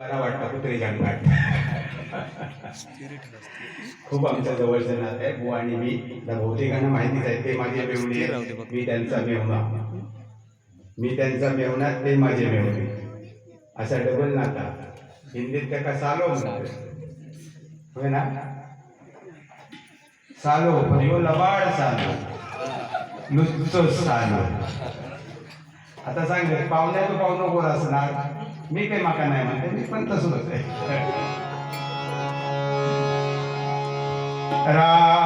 बरा वाटतं कुत्री घाट खूप आमच्या जवळचं नातं आहे बुवा आणि मी. बहुतेकांना माहितीच आहे ते माझे मेवणे मी त्यांचा मेवणा मी त्यांचा मेवणा ते माझे मेवणे असा डबल नाता. हिंदीत त्याका सालो म्हणतात होय ना? सालो पण लबाड सालो. नुसतं सालो. आता सांग पाहुण्या तो पाहुणं कोण असणार? मी काही माका नाही म्हणते मी पण तसंच आहे राम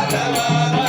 Adama.